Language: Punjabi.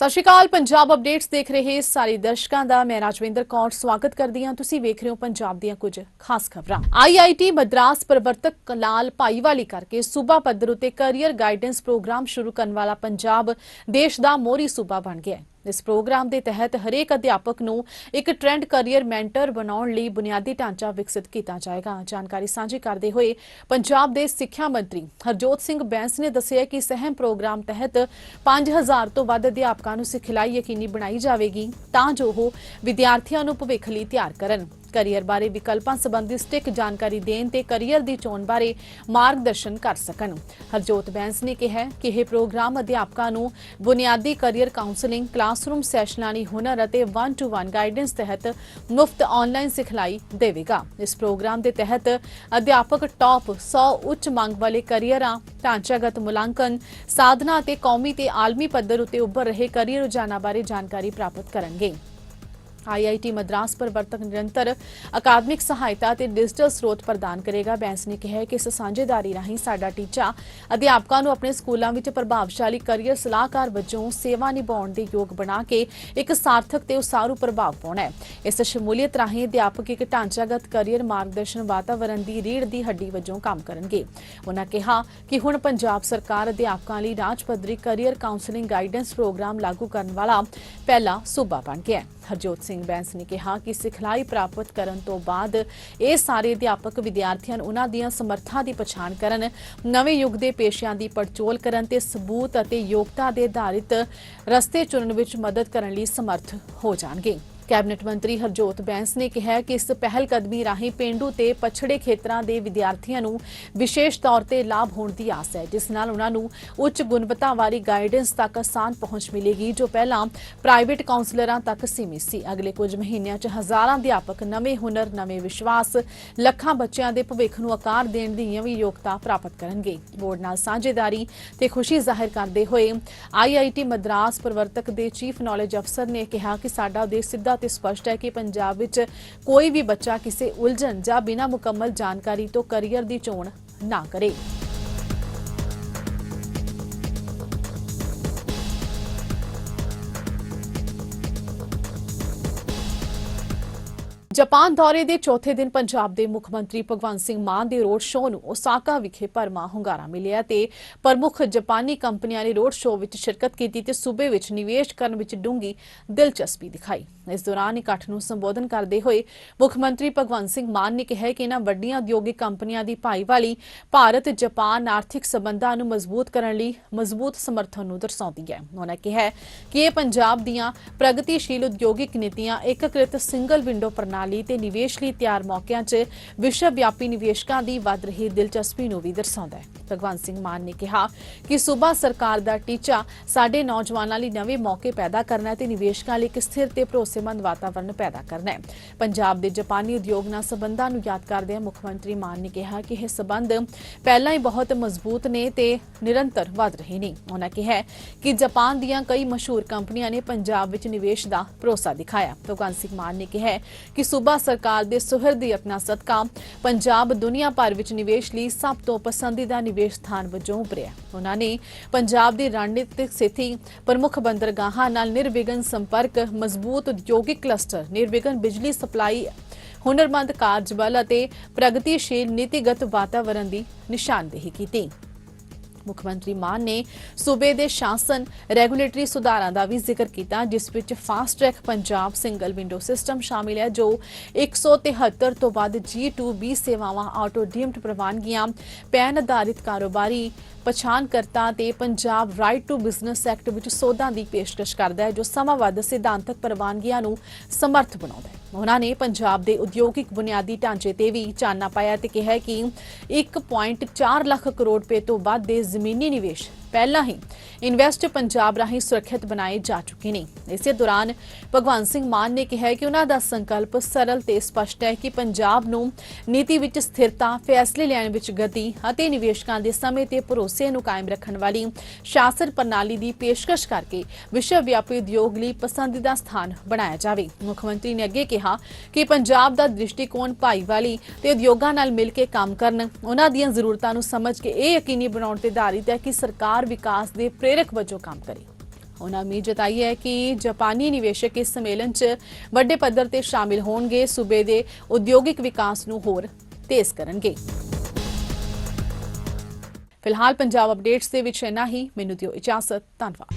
ਸਤਿ ਸ਼੍ਰੀ ਅਕਾਲ, ਪੰਜਾਬ ਅਪਡੇਟਸ ਦੇਖ ਰਹੇ ਸਾਰੇ ਦਰਸ਼ਕਾਂ ਦਾ। ਮੈਂ ਰਾਜਵਿੰਦਰ ਕੌਰ, ਸਵਾਗਤ ਕਰਦੀ ਹਾਂ। ਤੁਸੀਂ ਵੇਖ ਰਹੇ ਹੋ ਪੰਜਾਬ ਦੀਆਂ ਕੁਝ ਖਾਸ ਖਬਰਾਂ। ਆਈਆਈਟੀ ਮਦਰਾਸ ਪ੍ਰਵਰਤਕ ਲਾਲ ਭਾਈਵਾਲੀ ਕਰਕੇ ਸੂਬਾ ਪੱਧਰ ਉਤੇ ਕੈਰੀਅਰ ਗਾਈਡੈਂਸ ਪ੍ਰੋਗਰਾਮ ਸ਼ੁਰੂ ਕਰਨ ਵਾਲਾ ਪੰਜਾਬ ਦੇਸ਼ ਦਾ ਮੋਹਰੀ ਸੂਬਾ ਬਣ ਗਿਆ ਹੈ। ਇਸ ਪ੍ਰੋਗਰਾਮ ਦੇ ਤਹਿਤ ਹਰੇਕ ਅਧਿਆਪਕ ਨੂੰ ਇੱਕ ਟ੍ਰੈਂਡ ਕੈਰੀਅਰ ਮੈਂਟਰ ਬਣਾਉਣ ਲਈ ਬੁਨਿਆਦੀ ਢਾਂਚਾ ਵਿਕਸਿਤ ਕੀਤਾ ਜਾਏਗਾ। ਜਾਣਕਾਰੀ ਸਾਂਝੀ ਕਰਦੇ ਹੋਏ ਪੰਜਾਬ ਦੇ ਸਿੱਖਿਆ ਮੰਤਰੀ ਹਰਜੋਤ ਸਿੰਘ ਬੈਂਸ ਨੇ ਦੱਸਿਆ ਕਿ ਸਹਿਮ ਪ੍ਰੋਗਰਾਮ ਤਹਿਤ 5000 ਤੋਂ ਵੱਧ ਅਧਿਆਪਕਾਂ ਨੂੰ ਸਿਖਲਾਈ ਯਕੀਨੀ ਬਣਾਈ ਜਾਵੇਗੀ ਤਾਂ ਜੋ ਉਹ ਵਿਦਿਆਰਥੀਆਂ ਨੂੰ ਭਵਿੱਖ ਲਈ ਤਿਆਰ ਕਰਨ। ਕੈਰੀਅਰ ਬਾਰੇ ਵਿਕਲਪਾਂ ਸੰਬੰਧੀ ਸਟਿਕ ਜਾਣਕਾਰੀ ਦੇਣ ਤੇ ਕੈਰੀਅਰ ਦੀ ਚੋਣ ਬਾਰੇ ਮਾਰਗਦਰਸ਼ਨ ਕਰ ਸਕਣ। ਹਰਜੋਤ ਬੈਂਸ ਨੇ ਕਿਹਾ ਕਿ ਇਹ ਪ੍ਰੋਗਰਾਮ ਅਧਿਆਪਕਾਂ ਨੂੰ ਬੁਨਿਆਦੀ ਕੈਰੀਅਰ ਕਾਉਂਸਲਿੰਗ, ਕਲਾਸਰੂਮ ਸੈਸ਼ਨਾਂ ਦੀ ਹੁਨਰ ਅਤੇ 1 ਟੂ 1 ਗਾਈਡੈਂਸ ਤਹਿਤ ਮੁਫਤ ਆਨਲਾਈਨ ਸਿਖਲਾਈ ਦੇਵੇਗਾ। ਇਸ ਪ੍ਰੋਗਰਾਮ ਦੇ ਤਹਿਤ ਅਧਿਆਪਕ ਟਾਪ 100 ਉੱਚ ਮੰਗ ਵਾਲੇ ਕੈਰੀਅਰਾਂ, ਢਾਂਚਾਗਤ ਮੁਲਾਂਕਣ, ਸਾਧਨਾ ਅਤੇ ਕੌਮੀ ਤੇ ਆਲਮੀ ਪੱਧਰ ਉਤੇ ਉੱਭਰ ਰਹੇ ਕੈਰੀਅਰ ਰੁਝਾਨਾਂ ਬਾਰੇ ਜਾਣਕਾਰੀ ਪ੍ਰਾਪਤ ਕਰਨਗੇ। ਆਈਆਈਟੀ ਮਦਰਾਸ ਪ੍ਰਵਰਤਕ ਨਿਰੰਤਰ ਅਕਾਦਮਿਕ ਸਹਾਇਤਾ ਤੇ ਡਿਜੀਟਲ ਸਰੋਤ ਪ੍ਰਦਾਨ ਕਰੇਗਾ। ਬੈਂਸ ਨੇ ਕਿਹਾ ਕਿ ਇਸ ਸਾਂਝੇਦਾਰੀ ਰਾਹੀਂ ਸਾਡਾ ਟੀਚਾ ਅਧਿਆਪਕਾਂ ਨੂੰ ਆਪਣੇ ਸਕੂਲਾਂ ਵਿੱਚ ਪ੍ਰਭਾਵਸ਼ਾਲੀ ਕਰੀਅਰ ਸਲਾਹਕਾਰ ਵਜੋਂ ਸੇਵਾ ਨਿਭਾਉਣ ਦੇ ਯੋਗ ਬਣਾ ਕੇ ਇੱਕ ਸਾਰਥਕ ਤੇ ਉਸਾਰੂ ਪ੍ਰਭਾਵ ਪਾਉਣਾ ਹੈ। ਇਸ ਸ਼ਮੂਲੀਅਤ ਰਾਹੀਂ ਅਧਿਆਪਕ ਇੱਕ ਢਾਂਚਾਗਤ ਕਰੀਅਰ ਮਾਰਗਦਰਸ਼ਨ ਵਾਤਾਵਰਣ ਦੀ ਰੀੜ ਦੀ ਹੱਡੀ ਵਜੋਂ ਕੰਮ ਕਰਨਗੇ। ਉਹਨਾਂ ਕਿਹਾ ਕਿ ਹੁਣ ਪੰਜਾਬ ਸਰਕਾਰ ਅਧਿਆਪਕਾਂ ਲਈ ਰਾਜ ਪੱਧਰੀ ਕਰੀਅਰ ਕਾਉਂਸਲਿੰਗ ਗਾਈਡੈਂਸ ਪ੍ਰੋਗਰਾਮ ਲਾਗੂ ਕਰਨ ਵਾਲਾ ਪਹਿਲਾ ਸੂਬਾ ਬਣ ਗਿਆ ਹੈ। ਹਰਜੋਤ ਸਿੰਘ ਬੈਂਸ ਨੇ ਕਿਹਾ ਕਿ ਸਿਖਲਾਈ ਪ੍ਰਾਪਤ ਕਰਨ ਤੋਂ ਬਾਅਦ ਇਹ ਸਾਰੇ ਅਧਿਆਪਕ ਵਿਦਿਆਰਥੀਆਂ ਨੂੰ ਉਹਨਾਂ ਦੀਆਂ ਸਮਰੱਥਾ ਦੀ ਪਛਾਣ ਕਰਨ, ਨਵੇਂ ਯੁੱਗ ਦੇ ਪੇਸ਼ਿਆਂ ਦੀ ਪੜਚੋਲ ਕਰਨ ਤੇ ਸਬੂਤ ਅਤੇ ਯੋਗਤਾ ਦੇ ਆਧਾਰਿਤ ਰਸਤੇ ਚੁਣਨ ਵਿੱਚ ਮਦਦ ਕਰਨ ਲਈ ਸਮਰੱਥ ਹੋ ਜਾਣਗੇ। ਕੈਬਨਿਟ ਮੰਤਰੀ ਹਰਜੋਤ ਬੈਂਸ ਨੇ ਕਿਹਾ ਕਿ ਇਸ ਪਹਿਲ ਕਦਮੀ ਰਾਹੀਂ ਪਿੰਡੂ ਤੇ ਪਛੜੇ ਖੇਤਰਾਂ ਦੇ ਵਿਦਿਆਰਥੀਆਂ ਨੂੰ ਵਿਸ਼ੇਸ਼ ਤੌਰ ਤੇ ਲਾਭ ਹੋਣ ਦੀ ਆਸ ਹੈ, ਜਿਸ ਨਾਲ ਉਹਨਾਂ ਨੂੰ ਉੱਚ ਗੁਣਵੱਤਾ ਵਾਲੀ ਗਾਈਡੈਂਸ ਤੱਕ ਆਸਾਨ ਪਹੁੰਚ ਮਿਲੇਗੀ, ਜੋ ਪਹਿਲਾਂ ਪ੍ਰਾਈਵੇਟ ਕਾਉਂਸਲਰਾਂ ਤੱਕ ਸੀਮਿਤ ਸੀ। ਅਗਲੇ ਕੁਝ ਮਹੀਨਿਆਂ 'ਚ ਹਜ਼ਾਰਾਂ ਅਧਿਆਪਕ ਨਵੇਂ ਹੁਨਰ, ਨਵੇਂ ਵਿਸ਼ਵਾਸ, ਲੱਖਾਂ ਬੱਚਿਆਂ ਦੇ ਭਵਿੱਖ ਨੂੰ ਆਕਾਰ ਦੇਣ ਦੀ ਨਵੀਂ ਯੋਗਤਾ ਪ੍ਰਾਪਤ ਕਰਨਗੇ। ਬੋਰਡ ਨਾਲ ਸਾਂਝੇਦਾਰੀ ਤੇ ਖੁਸ਼ੀ ਜ਼ਾਹਿਰ ਕਰਦੇ ਹੋਏ ਆਈਆਈਟੀ ਮਦਰਾਸ ਪ੍ਰਵਰਤਕ ਦੇ ਚੀਫ ਨੌਲੇਜ ਅਫਸਰ ਨੇ ਕਿਹਾ ਕਿ ਸਾਡਾ ਉਦੇਸ਼ ਸਿੱਧਾ ਤੇ ਸਪਸ਼ਟ ਹੈ ਕਿ ਪੰਜਾਬ ਵਿੱਚ ਕੋਈ ਵੀ ਬੱਚਾ ਕਿਸੇ ਉਲਝਣ ਜਾਂ ਬਿਨਾਂ ਮੁਕੰਮਲ ਜਾਣਕਾਰੀ ਤੋਂ ਕੈਰੀਅਰ ਦੀ ਚੋਣ ਨਾ ਕਰੇ। ਜਾਪਾਨ ਦੌਰੇ ਦੇ ਚੌਥੇ ਦਿਨ ਪੰਜਾਬ ਦੇ ਮੁੱਖ ਮੰਤਰੀ ਭਗਵੰਤ ਸਿੰਘ ਮਾਨ ਦੇ ਰੋਡ ਸ਼ੋਅ ਨੂੰ ਓਸਾਕਾ ਵਿਖੇ ਭਰਮਾ ਹੁੰਗਾਰਾ ਮਿਲਿਆ ਤੇ ਪ੍ਰਮੁੱਖ ਜਾਪਾਨੀ ਕੰਪਨੀਆਂ ਨੇ ਰੋਡ ਸ਼ੋਅ ਵਿੱਚ ਸ਼ਿਰਕਤ ਕੀਤੀ ਤੇ ਸੂਬੇ ਵਿੱਚ ਨਿਵੇਸ਼ ਕਰਨ ਵਿੱਚ ਡੂੰਗੀ ਦਿਲਚਸਪੀ ਦਿਖਾਈ। ਇਸ ਦੌਰਾਨ ਇਕੱਠ ਨੂੰ ਸੰਬੋਧਨ ਕਰਦੇ ਹੋਏ ਮੁੱਖ ਮੰਤਰੀ ਭਗਵੰਤ ਸਿੰਘ ਮਾਨ ਨੇ ਕਿਹਾ ਕਿ ਇਹਨਾਂ ਵੱਡੀਆਂ ਉਦਯੋਗਿਕ ਕੰਪਨੀਆਂ ਦੀ ਭਾਈਵਾਲੀ ਭਾਰਤ, ਜਾਪਾਨ ਆਰਥਿਕ ਸਬੰਧਾਂ ਨੂੰ ਮਜ਼ਬੂਤ ਕਰਨ ਲਈ ਮਜ਼ਬੂਤ ਸਮਰਥਨ ਨੂੰ ਦਰਸਾਉਂਦੀ ਹੈ। ਉਹਨਾਂ ਕਿਹਾ ਕਿ ਇਹ ਪੰਜਾਬ ਦੀਆਂ ਪ੍ਰਗਤੀਸ਼ੀਲ ਉਦਯੋਗਿਕ ਨੀਤੀਆਂ ਇਕਕ੍ਰਿਤ ਸਿੰਗਲ ਵਿੰਡੋ ਪ੍ਰਣਾਲੀ ਤੇ ਨਿਵੇਸ਼ ਲਈ ਤਿਆਰ ਮੌਕਿਆਂ 'ਚ ਵਿਸ਼ਵ ਵਿਆਪੀ ਨਿਵੇਸ਼ਕਾਂ ਦੀ ਵੱਧ ਰਹੀ ਦਿਲਚਸਪੀ ਨੂੰ ਵੀ ਦਰਸਾਉਂਦਾ ਹੈ। ਭਗਵੰਤ ਸਿੰਘ ਮਾਨ ਨੇ ਕਿਹਾ ਕਿ ਸੂਬਾ ਸਰਕਾਰ ਦਾ ਟੀਚਾ ਸਾਡੇ ਨੌਜਵਾਨਾਂ ਲਈ ਨਵੇਂ ਮੌਕੇ ਪੈਦਾ ਕਰਨਾ ਤੇ ਨਿਵੇਸ਼ਕਾਂ ਲਈ ਇੱਕ ਸਥਿਰ ਤੇ ਭਰੋਸੇ ਭਰੋਸੇਮੰਦ ਵਾਤਾਵਰਣ ਪੈਦਾ ਕਰਨਾ ਹੈ। ਪੰਜਾਬ ਦੇ ਜਾਪਾਨੀ ਉਦਯੋਗ ਨਾਲ ਸਬੰਧਾਂ ਨੂੰ ਯਾਦ ਕਰਦਿਆਂ ਮੁੱਖ ਮੰਤਰੀ ਮਾਨ ਨੇ ਕਿਹਾ ਕਿ ਇਹ ਸਬੰਧ ਪਹਿਲਾਂ ਹੀ ਬਹੁਤ ਮਜ਼ਬੂਤ ਨੇ ਤੇ ਨਿਰੰਤਰ ਵਧ ਰਹੇ ਨੇ। ਉਹਨਾਂ ਕਿਹਾ ਕਿ ਜਾਪਾਨ ਦੀਆਂ ਕਈ ਮਸ਼ਹੂਰ ਕੰਪਨੀਆਂ ਨੇ ਪੰਜਾਬ ਵਿੱਚ ਨਿਵੇਸ਼ ਦਾ ਭਰੋਸਾ ਦਿਖਾਇਆ। ਭਗਵੰਤ ਸਿੰਘ ਮਾਨ ਨੇ ਕਿਹਾ ਕਿ ਸੂਬਾ ਸਰਕਾਰ ਦੇ ਸੁਹਿਰਦ ਯਤਨਾਂ ਸਦਕਾ ਪੰਜਾਬ ਦੁਨੀਆ ਭਰ ਵਿੱਚ ਨਿਵੇਸ਼ ਲਈ ਸਭ ਤੋਂ ਪਸੰਦੀਦਾ ਨਿਵੇਸ਼ ਸਥਾਨ ਵਜੋਂ ਉਭਰਿਆ। ਉਹਨਾਂ ਨੇ ਪੰਜਾਬ ਦੀ ਰਣਨੀਤਿਕ ਸਥਿਤੀ, ਪ੍ਰਮੁੱਖ ਬੰਦਰਗਾਹਾਂ ਨਾਲ ਨਿਰਵਿਘਨ ਸੰਪਰਕ, ਮਜ਼ਬੂਤ ਉਦਯੋਗਿਕ ਕਲਸਟਰ ਨਿਰਵਿਘਨ ਬਿਜਲੀ ਸਪਲਾਈ ਹੁਨਰਮੰਦ ਕਾਰਜਬਲ ਅਤੇ ਪ੍ਰਗਤੀਸ਼ੀਲ ਨੀਤੀਗਤ ਵਾਤਾਵਰਣ ਦੀ ਨਿਸ਼ਾਨਦੇਹੀ ਕੀਤੀ। ਮੁੱਖ ਮੰਤਰੀ ਮਾਨ ਨੇ ਸੂਬੇ ਦੇ ਸ਼ਾਸਨ, ਰੈਗੂਲੇਟਰੀ ਸੁਧਾਰਾਂ ਦਾ ਵੀ ਜ਼ਿਕਰ ਕੀਤਾ, ਜਿਸ ਵਿੱਚ fast track Punjab single window system ਸ਼ਾਮਿਲ ਹੈ, ਜੋ 173 ਤੋਂ ਵੱਧ G2B ਸੇਵਾਵਾਂ ਆਟੋ ਡੀਮਡ ਪ੍ਰਵਾਨਗੀਆਂ, ਪੈਨ ਆਧਾਰਿਤ ਕਾਰੋਬਾਰੀ, ਪਛਾਣਕਰਤਾ ਤੇ Punjab right to business act ਵਿੱਚ ਸੋਧਾਂ ਦੀ ਪੇਸ਼ਕਸ਼ ਕਰਦਾ ਹੈ, ਜੋ ਸਮਾਂ ਵੱਧ ਸਿਧਾਂਤਕ ਪ੍ਰਵਾਨਗੀਆਂ ਨੂੰ ਸਮਰਥ ਬਣਾਉਂਦਾ ਹੈ। ਉਹਨਾਂ ਨੇ ਪੰਜਾਬ ਦੇ ਉਦਯੋਗਿਕ ਬੁਨਿਆਦੀ ਢਾਂਚੇ ਤੇ ਵੀ ਚਾਨਣਾ ਪਾਇਆ ਤੇ ਕਿਹਾ ਕਿ 1.4 ਲੱਖ ਕਰੋੜ ਰੁਪਏ ਤੋਂ ਵੱਧ ਦੇ ਜ਼ਮੀਨੀ ਨਿਵੇਸ਼ ਪਹਿਲਾਂ ਹੀ ਇਨਵੈਸਟ ਪੰਜਾਬ ਰਾਹੀਂ ਸੁਰੱਖਿਅਤ ਬਣਾਏ ਜਾ ਚੁੱਕੇ ਨੇ। ਇਸੇ ਦੌਰਾਨ ਭਗਵੰਤ ਸਿੰਘ ਮਾਨ ਨੇ ਕਿਹਾ ਕਿ ਉਹਨਾਂ ਦਾ ਸੰਕਲਪ ਸਰਲ ਤੇ ਸਪਸ਼ਟ ਹੈ ਕਿ ਪੰਜਾਬ ਨੂੰ ਨੀਤੀ ਵਿੱਚ ਸਥਿਰਤਾ, ਫੈਸਲੇ ਲੈਣ ਵਿੱਚ ਗਤੀ ਅਤੇ ਨਿਵੇਸ਼ਕਾਂ ਦੇ ਸਮੇਂ ਤੇ ਭਰੋਸੇ ਨੂੰ ਕਾਇਮ ਰੱਖਣ ਵਾਲੀ ਸ਼ਾਸਨ ਪ੍ਰਣਾਲੀ ਦੀ ਪੇਸ਼ਕਸ਼ ਕਰਕੇ ਵਿਸ਼ਵ ਵਿਆਪੀ ਉਦਯੋਗ ਲਈ ਪਸੰਦੀਦਾ ਸਥਾਨ ਬਣਾਇਆ ਜਾਵੇ। ਮੁੱਖ ਮੰਤਰੀ ਨੇ ਅੱਗੇ ਕਿਹਾ ਕਿ ਪੰਜਾਬ ਦਾ ਦ੍ਰਿਸ਼ਟੀਕੋਣ ਭਾਈਵਾਲੀ ਤੇ ਉਦਯੋਗਾਂ ਨਾਲ ਮਿਲ ਕੇ ਕੰਮ ਕਰਨ, ਉਹਨਾਂ ਦੀਆਂ ਜ਼ਰੂਰਤਾਂ ਨੂੰ ਸਮਝ ਕੇ ਇਹ ਯਕੀਨੀ ਬਣਾਉਣ ਤੇ ਆਧਾਰਿਤ ਹੈ ਕਿ ਸਰਕਾਰ ਵਿਕਾਸ ਦੇ ਪ੍ਰੇਰਕ ਵਜੋਂ ਕੰਮ ਕਰੇ। ਉਹਨਾਂ ਉਮੀਦ ਜਤਾਈ ਹੈ ਕਿ ਜਾਪਾਨੀ ਨਿਵੇਸ਼ਕ ਇਸ ਸੰਮੇਲਨ 'ਚ ਵੱਡੇ ਪੱਧਰ ਤੇ ਸ਼ਾਮਿਲ ਹੋਣਗੇ, ਸੂਬੇ ਦੇ ਉਦਯੋਗਿਕ ਵਿਕਾਸ ਨੂੰ ਹੋਰ ਤੇਜ਼ ਕਰਨਗੇ। ਫਿਲਹਾਲ ਪੰਜਾਬ ਅਪਡੇਟਸ ਦੇ ਵਿੱਚ ਇੰਨਾ ਹੀ। ਮੈਨੂੰ ਦਿਓ ਇਜਾਜ਼ਤ। ਧੰਨਵਾਦ।